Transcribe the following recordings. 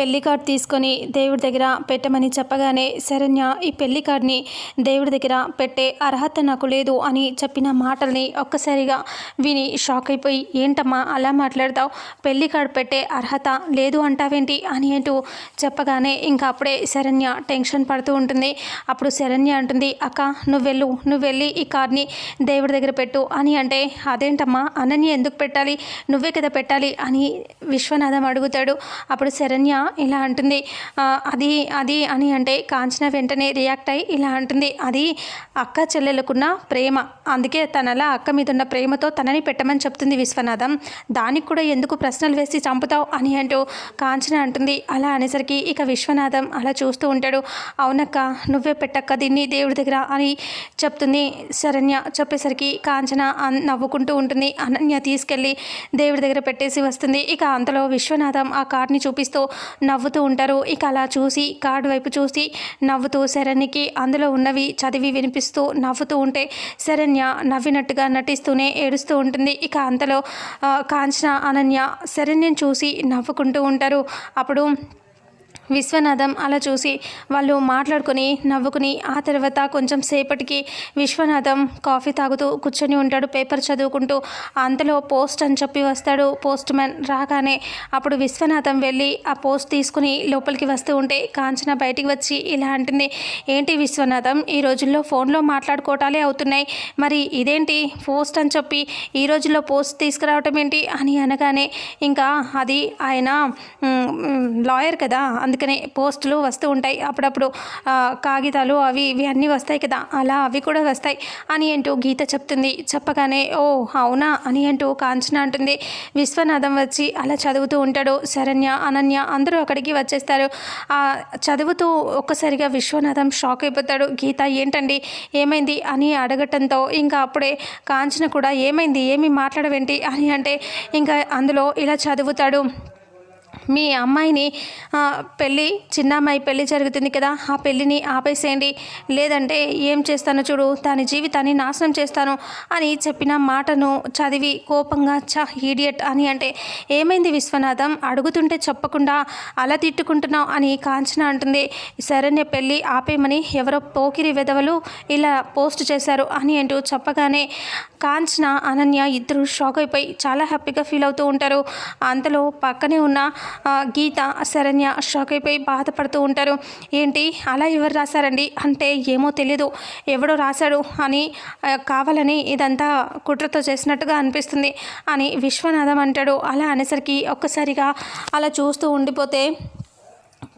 పెళ్ళి కార్డ్ తీసుకొని దేవుడి దగ్గర పెట్టమని చెప్పగానే శరణ్య ఈ పెళ్ళి కార్డ్ని దేవుడి దగ్గర పెట్టే అర్హత నాకు లేదు అని చెప్పిన మాటల్ని ఒక్కసారిగా విని షాక్ అయిపోయి ఏంటమ్మా అలా మాట్లాడతావు? పెళ్ళి కార్డ్ పెట్టే అర్హత లేదు అంటావేంటి? అని అంటూ చెప్పగానే ఇంకా అప్పుడే శరణ్య టెన్షన్ పడుతూ ఉంటుంది. అప్పుడు శరణ్య అంటుంది అక్క నువ్వు వెళ్ళు నువ్వు వెళ్ళి ఈ కార్డ్ని దేవుడి దగ్గర పెట్టు అని అంటే అదేంటమ్మా అనన్య ఎందుకు పెట్టాలి? నువ్వే కదా పెట్టాలి అని విశ్వనాథం అడుగుతాడు. అప్పుడు శరణ్య ఇలా అంటుంది. అది అది అని అంటే కాంచన వెంటనే రియాక్ట్ అయ్యి ఇలా అంటుంది. అది అక్క చెల్లెలకున్న ప్రేమ. అందుకే తనలా అక్క మీద ఉన్న ప్రేమతో తనని పెట్టమని చెప్తుంది విశ్వనాథం. దానికి కూడా ఎందుకు ప్రశ్నలు వేసి చంపుతావు అని అంటూ కాంచన అంటుంది. అలా అనేసరికి ఇక విశ్వనాథం అలా చూస్తూ ఉంటాడు. అవునక్క నువ్వే పెట్టక్క దీన్ని దేవుడి దగ్గర అని చెప్తుంది శరణ్య. చెప్పేసరికి కాంచన నవ్వుకుంటూ ఉంటుంది. అనన్య తీసుకెళ్ళి దేవుడి దగ్గర పెట్టేసి వస్తుంది. ఇక అంతలో విశ్వనాథం ఆ కార్ని చూపిస్తూ నవ్వుతూ ఉంటారు. ఇక అలా చూసి కార్డు వైపు చూసి నవ్వుతూ శరణ్యకి అందులో ఉన్నవి చదివి వినిపిస్తూ నవ్వుతూ ఉంటే శరణ్య నవ్వినట్టుగా నటిస్తూనే ఏడుస్తూ ఉంటుంది. ఇక అంతలో కాంచన అనన్య శరణ్యం చూసి నవ్వుకుంటూ ఉంటారు. అప్పుడు విశ్వనాథం అలా చూసి వాళ్ళు మాట్లాడుకొని నవ్వుకుని ఆ తర్వాత కొంచెం సేపటికి విశ్వనాథం కాఫీ తాగుతూ కూర్చొని ఉంటాడు పేపర్ చదువుకుంటూ అంతలో పోస్ట్ అని చెప్పి వస్తాడు. పోస్ట్ మ్యాన్ రాగానే అప్పుడు విశ్వనాథం వెళ్ళి ఆ పోస్ట్ తీసుకుని లోపలికి వస్తూ ఉంటే కాంచన బయటికి వచ్చి ఇలా అంటుంది ఏంటి విశ్వనాథం ఈ రోజుల్లో ఫోన్లో మాట్లాడుకోవటాలే అవుతున్నాయి. మరి ఇదేంటి పోస్ట్ అని చెప్పి ఈ రోజుల్లో పోస్ట్ తీసుకురావటం ఏంటి? అని అనగానే ఇంకా అది ఆయన లాయర్ కదా అందుకనే పోస్టులు వస్తూ ఉంటాయి. అప్పుడప్పుడు కాగితాలు అవి ఇవి అన్నీ వస్తాయి కదా. అలా అవి కూడా వస్తాయి. అని అంటూ గీత చెప్తుంది. చెప్పగానే ఓ అవునా? అని అంటూ కాంచన అంటుంది. విశ్వనాథం వచ్చి అలా చదువుతూ ఉంటాడు. శరణ్య అనన్య అందరూ అక్కడికి వచ్చేస్తారు. చదువుతూ ఒక్కసారిగా విశ్వనాథం షాక్ అయిపోతాడు. గీత ఏంటండి? ఏమైంది? అని అడగటంతో ఇంకా అప్పుడే కాంచన కూడా ఏమైంది? ఏమి మాట్లాడవేంటి? అని అంటే ఇంకా అందులో ఇలా చదువుతాడు. మీ అమ్మాయిని పెళ్ళి చిన్న అమ్మాయి పెళ్ళి జరుగుతుంది కదా ఆ పెళ్ళిని ఆపేసేయండి. లేదంటే ఏం చేస్తానో చూడు దాని జీవితాన్ని నాశనం చేస్తాను అని చెప్పిన మాటను చదివి కోపంగా చ ఈడియట్ అని అంటే ఏమైంది విశ్వనాథం? అడుగుతుంటే చెప్పకుండా అలా తిట్టుకుంటున్నావు అని కాంచన అంటుంది. శరణ్య పెళ్ళి ఆపేయమని ఎవరో పోకిరి వెధవలు ఇలా పోస్ట్ చేశారు అని అంటూ చెప్పగానే కాంచన అనన్య ఇద్దరు షాక్ అయిపోయి చాలా హ్యాపీగా ఫీల్ అవుతూ ఉంటారు. అంతలో పక్కనే ఉన్న గీత శరణ్య షాక్ అయిపోయి బాధపడుతూ ఉంటారు. ఏంటి? అలా ఎవరు రాశారండి? అంటే ఏమో తెలీదు. ఎవడో రాశాడు అని కావాలని ఇదంతా కుట్రతో చేసినట్టుగా అనిపిస్తుంది అని విశ్వనాథం అంటాడు. అలా అనేసరికి ఒక్కసారిగా అలా చూస్తూ ఉండిపోతే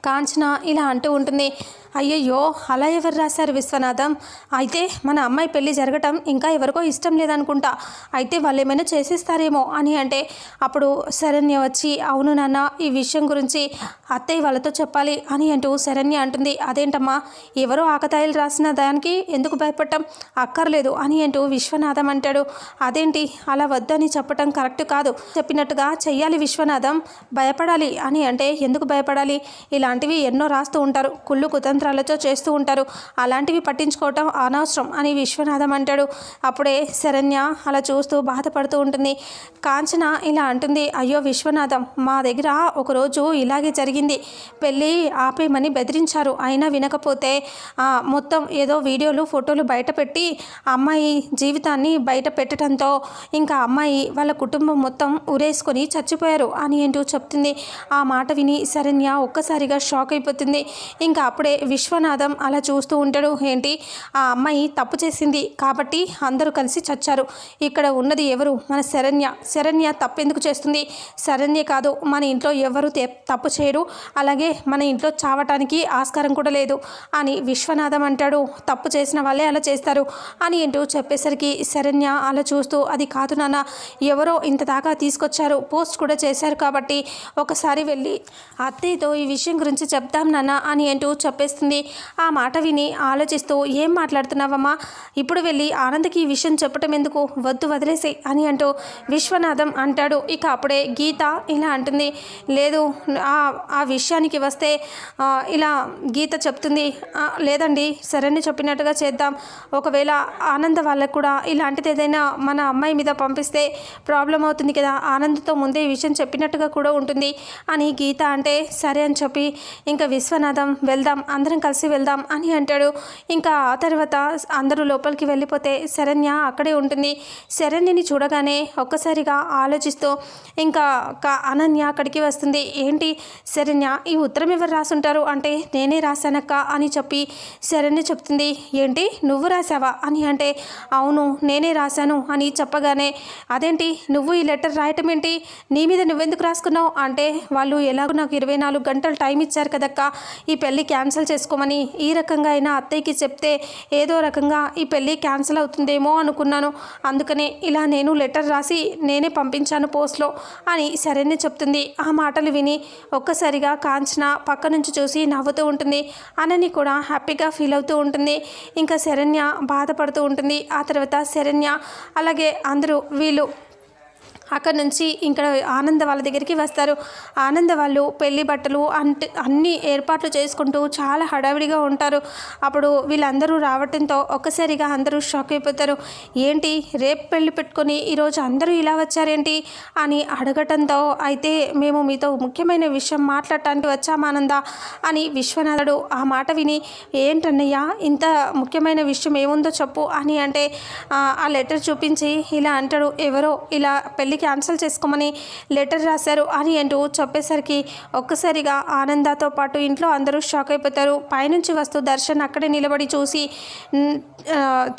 కాంచన ఇలా అంటూ ఉంటుంది. అయ్యయ్యో అలా ఎవరు రాశారు విశ్వనాథం? అయితే మన అమ్మాయి పెళ్ళి జరగటం ఇంకా ఎవరికో ఇష్టం లేదనుకుంటా. అయితే వాళ్ళు ఏమైనా చేసేస్తారేమో అని అంటే అప్పుడు శరణ్య వచ్చి అవును నాన్న ఈ విషయం గురించి అత్తయ్య వాళ్ళతో చెప్పాలి అని అంటూ శరణ్య అంటుంది. అదేంటమ్మా ఎవరో ఆకతాయిలు రాసిన దానికి ఎందుకు భయపడటం? అక్కర్లేదు అని అంటూ విశ్వనాథం అంటాడు. అదేంటి అలా వద్దని చెప్పటం కరెక్ట్ కాదు. చెప్పినట్టుగా చెయ్యాలి విశ్వనాథం. భయపడాలి అని అంటే ఎందుకు భయపడాలి? ఇలాంటివి ఎన్నో రాస్తూ ఉంటారు. కుళ్ళు కుతంత్రాలతో చేస్తూ ఉంటారు. అలాంటివి పట్టించుకోవటం అనవసరం అని విశ్వనాథం అంటాడు. అప్పుడే శరణ్య అలా చూస్తూ బాధపడుతూ ఉంటుంది. కాంచన ఇలా అంటుంది అయ్యో విశ్వనాథం మా దగ్గర ఒకరోజు ఇలాగే జరిగింది. పెళ్ళి ఆపేయమని బెదిరించారు. అయినా వినకపోతే ఆ, మొత్తం ఏదో వీడియోలు ఫోటోలు బయట పెట్టి అమ్మాయి జీవితాన్ని బయట పెట్టడంతో ఇంకా అమ్మాయి వాళ్ళ కుటుంబం మొత్తం ఉరేసుకొని చచ్చిపోయారు అని ఏంటో చెప్తుంది. ఆ మాట విని శరణ్య ఒక్కసారిగా షాక్ అయిపోతుంది. ఇంకా అప్పుడే విశ్వనాథం అలా చూస్తూ ఉంటాడు. ఏంటి? ఆ అమ్మాయి తప్పు చేసింది కాబట్టి అందరూ కలిసి చచ్చారు. ఇక్కడ ఉన్నది ఎవరు? మన శరణ్య. శరణ్య తప్పు ఎందుకు చేస్తుంది? శరణ్య కాదు. మన ఇంట్లో ఎవరు తే- తప్పు చేయరు అలాగే మన ఇంట్లో చావటానికి ఆస్కారం కూడా లేదు అని విశ్వనాథం అంటాడు. తప్పు చేసిన వాళ్ళే అలా చేస్తారు అని ఏంటో చెప్పేసరికి శరణ్య అలా చూస్తూ అది కాదు నాన్న ఎవరో ఇంత దాకా తీసుకొచ్చారు. పోస్ట్ కూడా చేశారు కాబట్టి ఒకసారి వెళ్ళి అత్తయ్యతో ఈ విషయం గురించి చెప్తాం నాన్న అని ఏంటో చెప్పేస్తారు వస్తుంది ఆ మాట విని ఆలోచిస్తూ ఏం మాట్లాడుతున్నావమ్మా? ఇప్పుడు వెళ్ళి ఆనంద్కి ఈ విషయం చెప్పటం ఎందుకు? వద్దు వదిలేసే అని అంటూ విశ్వనాథం అంటాడు. ఇక అప్పుడే గీత ఇలా అంటుంది. లేదు ఆ ఆ విషయానికి వస్తే ఇలా గీత చెప్తుంది. లేదండి సరైన చెప్పినట్టుగా చేద్దాం. ఒకవేళ ఆనంద్ వాళ్ళకు కూడా ఇలాంటిది ఏదైనా మన అమ్మాయి మీద పంపిస్తే ప్రాబ్లం అవుతుంది కదా. ఆనంద్తో ముందే ఈ విషయం చెప్పినట్టుగా కూడా ఉంటుంది అని గీత అంటే సరే అని చెప్పి ఇంకా విశ్వనాథం వెళ్దాం. అందరం కలిసి వెళ్దాం అని అంటాడు. ఇంకా ఆ తర్వాత అందరూ లోపలికి వెళ్ళిపోతే శరణ్య అక్కడే ఉంటుంది. శరణ్యని చూడగానే ఒక్కసారిగా ఆలోచిస్తూ ఇంకా అనన్య అక్కడికి వస్తుంది. ఏంటి శరణ్య ఈ ఉత్తరం ఎవరు రాసుంటారు? అంటే నేనే రాశానక్క అని చెప్పి శరణ్య చెప్తుంది. ఏంటి? నువ్వు రాసావా అని అంటే అవును నేనే రాశాను అని చెప్పగానే అదేంటి? నువ్వు ఈ లెటర్ రాయటం ఏంటి? నీ మీద నువ్వెందుకు రాసుకున్నావు? అంటే వాళ్ళు ఎలాగో నాకు ఇరవై నాలుగు గంటలు టైం ఇచ్చారు కదక్క. ఈ పెళ్ళి క్యాన్సిల్ చేసుకోమని ఈ రకంగా అయినా అత్తయ్యకి చెప్తే ఏదో రకంగా ఈ పెళ్ళి క్యాన్సిల్ అవుతుందేమో అనుకున్నాను. అందుకనే ఇలా నేను లెటర్ రాసి నేనే పంపించాను పోస్ట్లో అని శరణ్య చెప్తుంది. ఆ మాటలు విని ఒక్కసారిగా కాంచన పక్క నుంచి చూసి నవ్వుతూ ఉంటుంది. అనని కూడా హ్యాపీగా ఫీల్ అవుతూ ఉంటుంది. ఇంకా శరణ్య బాధపడుతూ ఉంటుంది. ఆ తర్వాత శరణ్య అలాగే అందరూ వీళ్ళు అక్కడ నుంచి ఇక్కడ ఆనంద వాళ్ళ దగ్గరికి వస్తారు. ఆనంద వాళ్ళు పెళ్ళి బట్టలు అంటే అన్ని ఏర్పాట్లు చేసుకుంటూ చాలా హడావిడిగా ఉంటారు. అప్పుడు వీళ్ళందరూ రావటంతో ఒక్కసారిగా అందరూ షాక్ అయిపోతారు. ఏంటి రేపు పెళ్ళి పెట్టుకొని ఈరోజు అందరూ ఇలా వచ్చారేంటి అని అడగటంతో అయితే మేము మీతో ముఖ్యమైన విషయం మాట్లాడటానికి వచ్చాం ఆనంద అని విశ్వనాథుడు ఆ మాట విని ఏంటన్నయ్య ఇంత ముఖ్యమైన విషయం ఏముందో చెప్పు అని అంటే ఆ, లెటర్ చూపించి ఇలా అంటాడు. ఎవరో ఇలా పెళ్ళి క్యాన్సిల్ చేసుకోమని లెటర్ రాశారు అని అంటూ చెప్పేసరికి ఒక్కసారిగా ఆనందతో పాటు ఇంట్లో అందరూ షాక్ అయిపోతారు. పైనుంచి వస్తూ దర్శన్ అక్కడే నిలబడి చూసి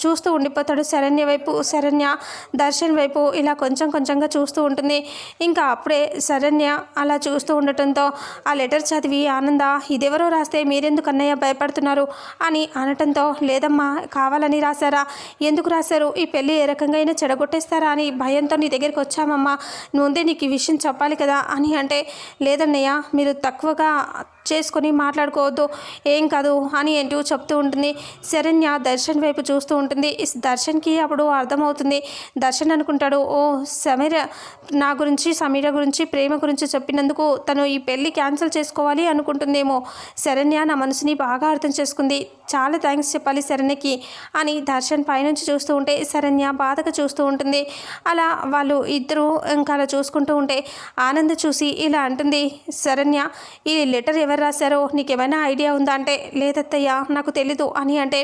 చూస్తూ ఉండిపోతాడు శరణ్య వైపు. శరణ్య దర్శన్ వైపు ఇలా కొంచెం కొంచెంగా చూస్తూ ఉంటుంది. ఇంకా అప్పుడే శరణ్య అలా చూస్తూ ఉండటంతో ఆ లెటర్ చదివి ఆనంద ఇదెవరో రాస్తే మీరెందుకు అన్నయ్య భయపడుతున్నారు? అని అనటంతో లేదమ్మా కావాలని రాశారా? ఎందుకు రాశారు? ఈ పెళ్ళి ఏ రకంగా అయినా చెడగొట్టేస్తారా? అని భయంతో నీ దగ్గరికి వచ్చామమ్మా ముందే నీకు ఈ విషయం చెప్పాలి కదా అని అంటే లేదన్నయ్య మీరు తక్కువగా చేసుకొని మాట్లాడుకోవద్దు ఏం కాదు అని ఏంటో చెప్తూ ఉంటుంది. శరణ్య దర్శన్ వైపు చూస్తూ ఉంటుంది. ఇస్ దర్శన్కి అప్పుడు అర్థమవుతుంది. దర్శన్ అనుకుంటాడు ఓ సమీర నా గురించి సమీర గురించి ప్రేమ గురించి చెప్పినందుకు తను ఈ పెళ్ళి క్యాన్సిల్ చేసుకోవాలి అనుకుంటుందేమో. శరణ్య నా మనసుని బాగా అర్థం చేసుకుంది. చాలా థ్యాంక్స్ చెప్పాలి శరణ్యకి అని దర్శన్ పైనుంచి చూస్తూ ఉంటే శరణ్య బాధగా చూస్తూ ఉంటుంది. అలా వాళ్ళు ఇద్దరు ఇంకా అలా చూసుకుంటూ ఉంటే ఆనంద్ చూసి ఇలా అంటుంది శరణ్య ఈ లెటర్ ఎవరు రాశారో నీకు ఏమైనా ఐడియా ఉందా? అంటే లేదత్తయ్య నాకు తెలీదు అని అంటే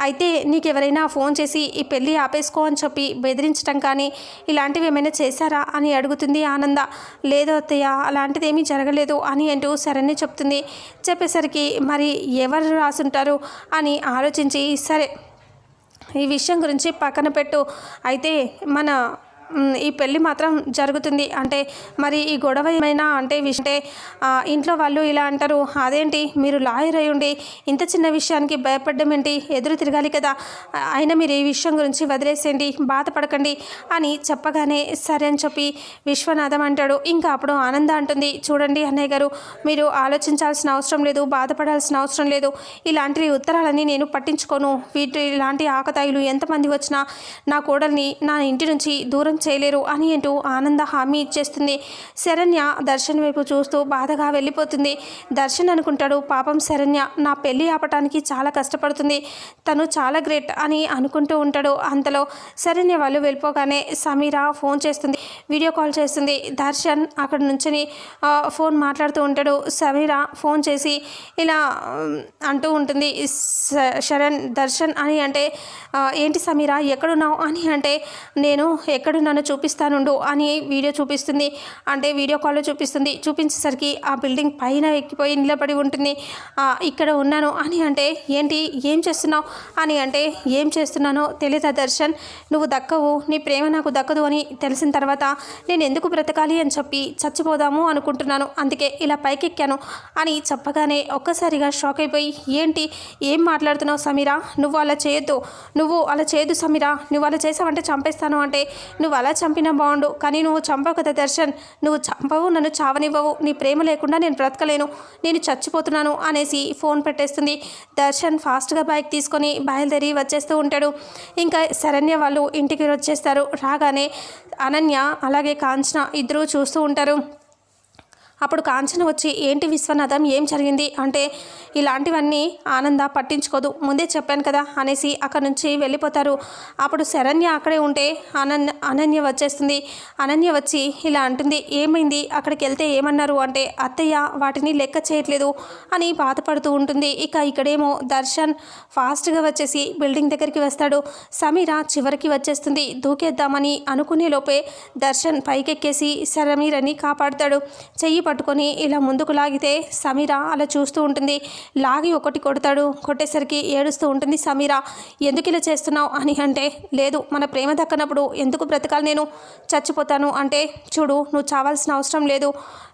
అయితే నీకెవరైనా ఫోన్ చేసి ఈ పెళ్ళి ఆపేసుకో అని చెప్పి బెదిరించడం కానీ ఇలాంటివి ఏమైనా చేశారా? అని అడుగుతుంది ఆనంద. లేదు అత్తయ్య అలాంటిది ఏమీ జరగలేదు అని అంటూ శరణ్య చెప్తుంది. చెప్పేసరికి మరి ఎవరు రాసుంటారు? అని ఆలోచించి సరే ఈ విషయం గురించి పక్కన పెట్టు. అయితే మన ఈ పెళ్ళి మాత్రం జరుగుతుంది. అంటే మరి ఈ గొడవ ఏమైనా అంటే విష- అంటే ఇంట్లో వాళ్ళు ఇలా అంటారు అదేంటి? మీరు లాయర్ అయి ఉండి ఇంత చిన్న విషయానికి భయపడడం ఏంటి? ఎదురు తిరగాలి కదా. అయినా మీరు ఈ విషయం గురించి వదిలేసేయండి బాధపడకండి అని చెప్పగానే సరే అని చెప్పి విశ్వనాథం అంటాడు. ఇంకా అప్పుడు ఆనంద అంటుంది చూడండి అన్నయ్య గారు మీరు ఆలోచించాల్సిన అవసరం లేదు బాధపడాల్సిన అవసరం లేదు. ఇలాంటి ఉత్తరాలని నేను పట్టించుకోను. వీటి ఇలాంటి ఆకతాయిలు ఎంతమంది వచ్చినా నా కోడల్ని నా ఇంటి నుంచి దూరం చేయలేరు అని అంటూ ఆనంద హామీ ఇచ్చేస్తుంది. శరణ్య దర్శన్ వైపు చూస్తూ బాధగా వెళ్ళిపోతుంది. దర్శన్ అనుకుంటాడు పాపం శరణ్య నా పెళ్ళి ఆపటానికి చాలా కష్టపడుతుంది. తను చాలా గ్రేట్ అని అనుకుంటూ ఉంటాడు అంతలో శరణ్య వాళ్ళు వెళ్ళిపోగానే సమీర ఫోన్ చేస్తుంది వీడియో కాల్ చేస్తుంది. దర్శన్ అక్కడ నుంచుని ఫోన్ మాట్లాడుతూ ఉంటాడు. సమీర ఫోన్ చేసి ఇలా అంటూ ఉంటుంది శరణ్ దర్శన్ అని అంటే ఏంటి సమీర ఎక్కడున్నావు? అని అంటే నేను ఎక్కడున్నా చూపిస్తానుండు అని వీడియో చూపిస్తుంది. అంటే వీడియో కాల్లో చూపిస్తుంది. చూపించేసరికి ఆ బిల్డింగ్ పైన ఎక్కిపోయి నిలబడి ఉంటుంది. ఇక్కడ ఉన్నాను అని అంటే ఏంటి? ఏం చేస్తున్నావు? అని అంటే ఏం చేస్తున్నానో తెలియదా దర్శన్? నువ్వు దక్కవు. నీ ప్రేమ నాకు దక్కదు అని తెలిసిన తర్వాత నేను ఎందుకు బ్రతకాలి అని చెప్పి చచ్చిపోదాము అనుకుంటున్నాను. అందుకే ఇలా పైకెక్కాను అని చెప్పగానే ఒక్కసారిగా షాక్ అయిపోయి ఏంటి? ఏం మాట్లాడుతున్నావు సమీరా? నువ్వు అలా చేయొద్దు. నువ్వు అలా చేయొద్దు సమీరా. నువ్వు అలా చేసావంటే చంపేస్తాను అంటే నువ్వు అలా చంపినా బాగుండు. కానీ నువ్వు చంపవు కదా దర్శన్. నువ్వు చంపవు నన్ను చావనివ్వవు. నీ ప్రేమ లేకుండా నేను బ్రతకలేను. నేను చచ్చిపోతున్నాను అనేసి ఫోన్ పెట్టేస్తుంది. దర్శన్ ఫాస్ట్గా బైక్ తీసుకొని బయలుదేరి వచ్చేస్తూ ఉంటాడు. ఇంకా శరణ్య వాళ్ళు ఇంటికి వచ్చేస్తారు. రాగానే అనన్య అలాగే కాంచన ఇద్దరూ చూస్తూ ఉంటారు. అప్పుడు కాంచన వచ్చి ఏంటి విశ్వనాథం? ఏం జరిగింది? అంటే ఇలాంటివన్నీ ఆనంద పట్టించుకోదు. ముందే చెప్పాను కదా అనేసి అక్కడ నుంచి వెళ్ళిపోతారు. అప్పుడు శరణ్య అక్కడే ఉంటే అనన్య అనన్య వచ్చేస్తుంది. అనన్య వచ్చి ఇలా అంటుంది ఏమైంది? అక్కడికి వెళ్తే ఏమన్నారు? అంటే అత్తయ్య వాటిని లెక్క చేయట్లేదు అని బాధపడుతూ ఉంటుంది. ఇక ఇక్కడేమో దర్శన్ ఫాస్ట్గా వచ్చేసి బిల్డింగ్ దగ్గరికి వస్తాడు. సమీర చివరికి వచ్చేస్తుంది. దూకేద్దామని అనుకునే లోపే దర్శన్ పైకెక్కేసి సమీరని కాపాడుతాడు. చెయ్యి పట్టుకొని ఇలా ముందుకు లాగితే సమీర అలా చూస్తూ ఉంటుంది. లాగి ఒకటి కొడతాడు. కొట్టేసరికి ఏడుస్తూ ఉంటుంది సమీర. ఎందుకు ఇలా చేస్తున్నావు? అని అంటే లేదు మన ప్రేమ దక్కనప్పుడు ఎందుకు బ్రతకాలి నేను? చచ్చిపోతాను అంటే చూడు నువ్వు చావాల్సిన అవసరం లేదు.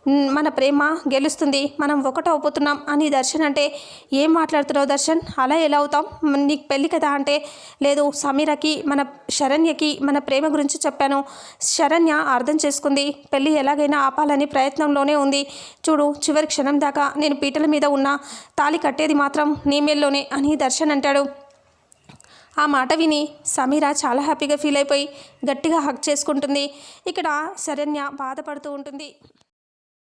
మన ప్రేమ గెలుస్తుంది మనం ఒకటవుతున్నాం అని దర్శన్ అంటే ఏం మాట్లాడుతున్నావు దర్శన్? అలా ఎలా అవుతాం? నీకు పెళ్ళి కదా అంటే? లేదు సమీరకి మన శరణ్యకి మన ప్రేమ గురించి చెప్పాను. శరణ్య అర్థం చేసుకుంది పెళ్ళి ఎలాగైనా ఆపాలని ప్రయత్నంలోనే ఉంది. చూడు చివరి క్షణం దాకా నేను పీటల మీద ఉన్న తాళి కట్టేది మాత్రం నీ మేల్లోనే అని దర్శన్ అంటాడు. ఆ మాట విని సమీర చాలా హ్యాపీగా ఫీల్ అయిపోయి గట్టిగా హక్ చేసుకుంటుంది. ఇక్కడ శరణ్య బాధపడుతూ ఉంటుంది.